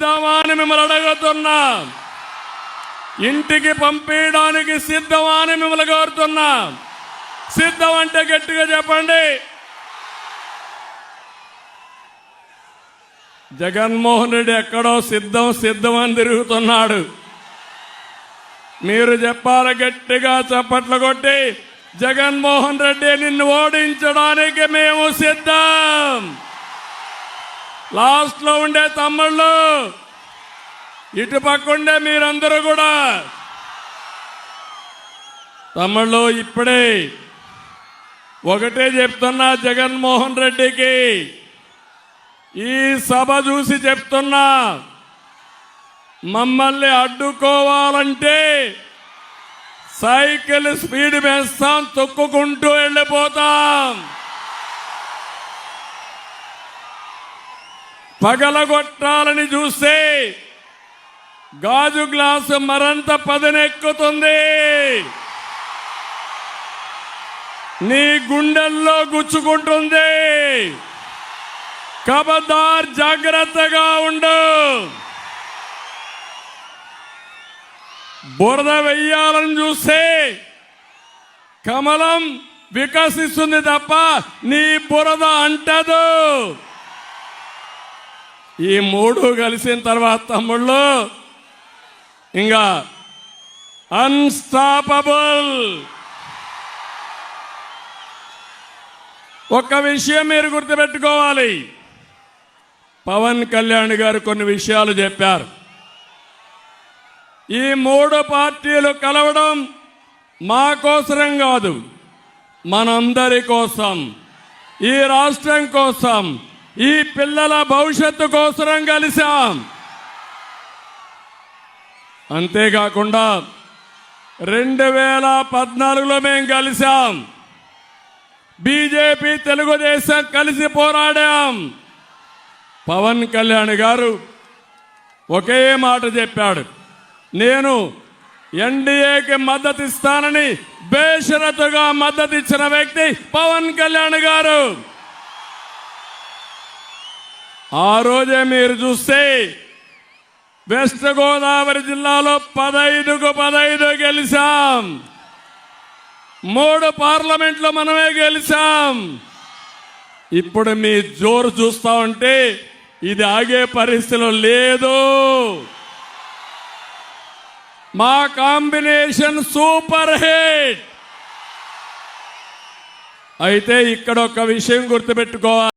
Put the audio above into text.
సిద్ధమా అని మిమ్మల్ని అడుగుతున్నా. ఇంటికి పంపించడానికి సిద్ధమా అని మిమ్మల్ని కోరుతున్నా. సిద్ధం అంటే గట్టిగా చెప్పండి. జగన్మోహన్ రెడ్డి ఎక్కడో సిద్ధం సిద్ధం అని తిరుగుతున్నాడు. మీరు చెప్పాలి గట్టిగా చప్పట్లు కొట్టి జగన్మోహన్ రెడ్డి నిన్ను ఓడించడానికి మేము సిద్ధం. లాస్ట్లో ఉండే తమ్ముళ్ళు. ఇటు ఉండే మీరందరూ కూడా. తమ్ముళ్ళు ఇప్పుడే ఒకటే చెప్తున్నా జగన్మోహన్ రెడ్డికి. ఈ సభ చూసి చెప్తున్నా మమ్మల్ని అడ్డుకోవాలంటే సైకిల్ స్పీడ్ వేస్తాం తొక్కుకుంటూ వెళ్ళిపోతాం. పగలగొట్టాలని చూస్తే గాజు గ్లాసు మరంత పదనెక్కుతుంది. నీ గుండెల్లో గుచ్చుకుంటుంది. కబదార్ జాగ్రత్తగా ఉండు. బురద వెయ్యాలని చూస్తే కమలం వికసిస్తుంది తప్ప నీ బురద అంటదు. ఈ మూడు కలిసిన తర్వాత తమ్ముళ్ళు ఇంకా అన్స్టాపబుల్ ఒక్క విషయం మీరు గుర్తుపెట్టుకోవాలి. పవన్ కళ్యాణ్ గారు కొన్ని విషయాలు చెప్పారు. ఈ మూడు పార్టీలు కలవడం మా కోసరం కాదు మనందరి కోసం ఈ రాష్ట్రం కోసం. ఈ పిల్లల భవిష్యత్తు కోసరం కలిసాం అంతేకాకుండా రెండు వేల పద్నాలుగులో మేము కలిసాం బీజేపీ తెలుగుదేశం కలిసి పోరాడాం. పవన్ కళ్యాణ్ గారు ఒకే మాట చెప్పాడు. నేను ఎన్డీఏకి మద్దతు ఇస్తానని బేషరతుగా మద్దతు ఇచ్చిన వ్యక్తి పవన్ కళ్యాణ్ గారు. ఆ రోజే మీరు చూస్తే వెస్ట్ గోదావరి జిల్లాలో పదైదుకు పదైదు గెలిచాం. మూడు పార్లమెంట్లో మనమే గెలిచాం. ఇప్పుడు మీ జోరు చూస్తా ఉంటే ఇది ఆగే పరిస్థితిలో లేదు. మా కాంబినేషన్ సూపర్ హిట్. అయితే ఇక్కడ ఒక విషయం గుర్తుపెట్టుకోవాలి.